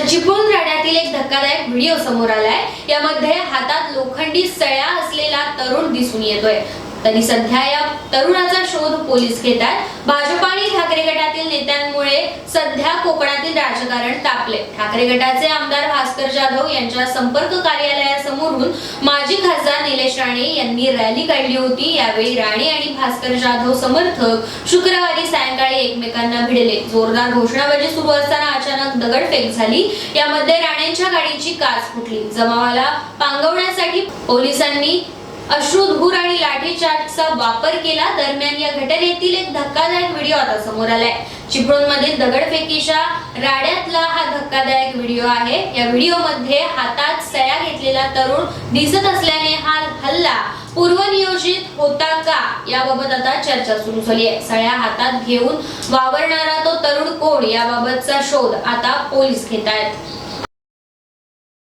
तर चिपळूण राहण्यातील एक धक्कादायक व्हिडिओ समोर आलाय. यामध्ये हातात लोखंडी सळ्या असलेला तरुण दिसून येतोय. तरी सध्या या तरुणाचा शोध पोलीस घेत आहेत आणि ठाकरे नेत्यांमुळे सध्या कोकणातील राजकारण तापले. ठाकरे गटाचे आमदार भास्कर जाधव यांच्या संपर्क कार्यालयासमोरून माजी खासदार निलेश राणे यांनी रॅली काढली होती. यावेळी राणे आणि भास्कर जाधव समर्थक शुक्रवारी सायंकाळी एकमेकांना भिडले. जोरदार घोषणाबाजी सुरू असताना अचानक दगडफेक झाली. यामध्ये राणेंच्या गाडीची काच फुटली. जमावाला पांगवण्यासाठी पोलिसांनी अश्रुधूर आणि लाठीचार्जचा वापर केला. दरम्यान या घटनेतील एक धक्कादायक व्हिडिओ आता समोर आलाय. चिपळूण मधील दगडफेकीच्या राड्यातला हा धक्कादायक व्हिडिओ आहे. या व्हिडिओमध्ये हातात सया घेतलेला तरुण दिसत असल्याने हा हल्ला पूर्वनियोजित होता का याबाबत आता चर्चा सुरू झाली आहे. सळ्या हातात घेऊन वावरणारा तो तरुण कोण याबाबतचा शोध आता पोलीस घेत आहेत.